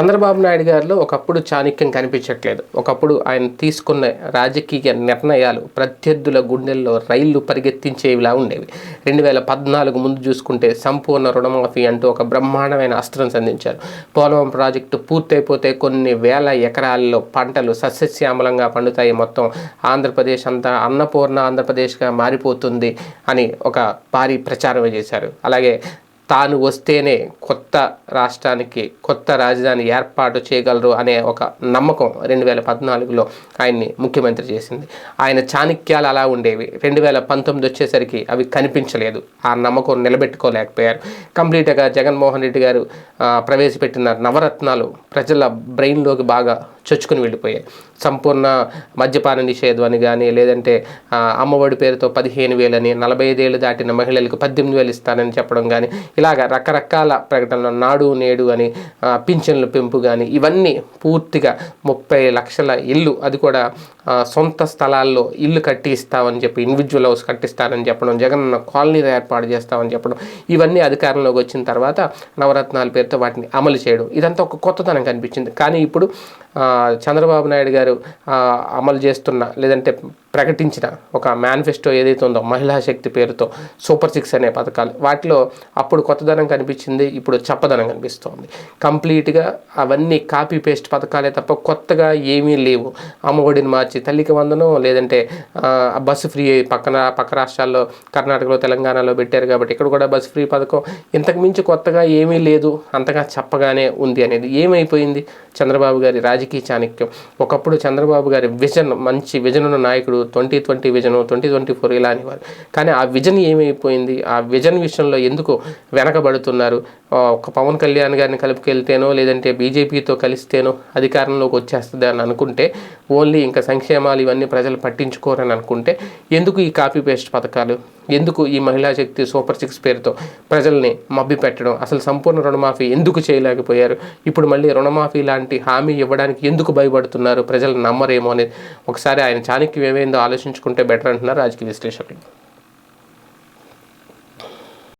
చంద్రబాబు నాయుడు గారిలో ఒకప్పుడు చాణక్యం కనిపించట్లేదు. ఒకప్పుడు ఆయన తీసుకున్న రాజకీయ నిర్ణయాలు ప్రత్యర్థుల గుండెల్లో రైళ్ళు పరిగెత్తించేవిలా ఉండేవి. రెండు వేల పద్నాలుగు ముందు చూసుకుంటే సంపూర్ణ రుణమాఫీ అంటూ ఒక బ్రహ్మాండమైన అస్త్రం సంధించారు. పోలవరం ప్రాజెక్టు పూర్తయిపోతే కొన్ని వేల ఎకరాల్లో పంటలు సస్యశ్యామలంగా పండుతాయి. మొత్తం ఆంధ్రప్రదేశ్ అంతా అన్నపూర్ణ ఆంధ్రప్రదేశ్గా మారిపోతుంది అని ఒక భారీ ప్రచారం చేశారు. అలాగే తాను వస్తేనే కొత్త రాష్ట్రానికి కొత్త రాజధాని ఏర్పాటు చేయగలరు అనే ఒక నమ్మకం రెండు వేల పద్నాలుగులో ఆయన్ని ముఖ్యమంత్రి చేసింది. ఆయన చాణక్యాలు అలా ఉండేవి. రెండు వేల పంతొమ్మిది వచ్చేసరికి అవి కనిపించలేదు. ఆ నమ్మకం నిలబెట్టుకోలేకపోయారు. కంప్లీట్గా జగన్మోహన్ రెడ్డి గారు ప్రవేశపెట్టిన నవరత్నాలు ప్రజల బ్రెయిన్లోకి బాగా చొచ్చుకుని వెళ్ళిపోయాయి. సంపూర్ణ మద్యపాన నిషేధం అని కానీ లేదంటే అమ్మఒడి పేరుతో పదిహేను వేలని నలభై ఐదేళ్ళు దాటిన మహిళలకు పద్దెనిమిది వేలు ఇస్తానని చెప్పడం కానీ ఇలాగ రకరకాల ప్రకటనలు నాడు నేడు అని పింఛన్ల పెంపు కానీ ఇవన్నీ పూర్తిగా ముప్పై లక్షల ఇల్లు అది కూడా సొంత స్థలాల్లో ఇల్లు కట్టి ఇస్తామని చెప్పి ఇండివిజువల్ హౌస్ కట్టిస్తానని చెప్పడం జగన్ కాలనీ ఏర్పాటు చేస్తామని చెప్పడం ఇవన్నీ అధికారంలోకి వచ్చిన తర్వాత నవరత్నాల పేరుతో వాటిని అమలు చేయడం ఇదంతా ఒక కొత్తదనం కనిపించింది. కానీ ఇప్పుడు చంద్రబాబు నాయుడు గారు అమలు చేస్తున్న లేదంటే ప్రకటించిన ఒక మేనిఫెస్టో ఏదైతే ఉందో మహిళా శక్తి పేరుతో సూపర్ సిక్స్ అనే పథకాలు వాటిలో అప్పుడు కొత్తదనం కనిపించింది ఇప్పుడు చప్పదనం కనిపిస్తోంది. కంప్లీట్గా అవన్నీ కాపీ పేస్ట్ పథకాలే తప్ప కొత్తగా ఏమీ లేవు. అమ్మఒడిని మార్చి తల్లికి వందనం లేదంటే బస్సు ఫ్రీ పక్కన పక్క రాష్ట్రాల్లో కర్ణాటకలో తెలంగాణలో పెట్టారు కాబట్టి ఇక్కడ కూడా బస్సు ఫ్రీ పథకం. ఇంతకుమించి కొత్తగా ఏమీ లేదు అంతగా చెప్పగానే ఉంది అనేది ఏమైపోయింది? చంద్రబాబు గారి రాజకీయ చాణక్యం. ఒకప్పుడు చంద్రబాబు గారి విజన్ మంచి విజన్ ఉన్న నాయకుడు twenty twenty vision twenty twenty four ఇలా అనేవారు కానీ ఆ విజన్ ఏమైపోయింది? ఆ విజన్ విషయంలో ఎందుకు వెనకబడుతున్నారు? ఒక పవన్ కళ్యాణ్ గారిని కలుపుకెళ్తేనో లేదంటే బీజేపీతో కలిస్తేనో అధికారంలోకి వచ్చేస్తుంది అని అనుకుంటే ఓన్లీ ఇంకా సంక్షేమాలు ఇవన్నీ ప్రజలు పట్టించుకోరని అనుకుంటే ఎందుకు ఈ కాపీ పేస్ట్ పథకాలు? ఎందుకు ఈ మహిళా శక్తి సూపర్ సిక్స్ పేరుతో ప్రజల్ని మబ్బి పెట్టడం అసలు సంపూర్ణ రుణమాఫీ ఎందుకు చేయలేకపోయారు? ఇప్పుడు మళ్ళీ రుణమాఫీ లాంటి హామీ ఇవ్వడానికి ఎందుకు భయపడుతున్నారు? ప్రజలు నమ్మరేమో అనేది ఒకసారి ఆయన చాణక్యం ఏమైందో ఆలోచించుకుంటే బెటర్ అంటున్నారు రాజకీయ విశ్లేషకులు.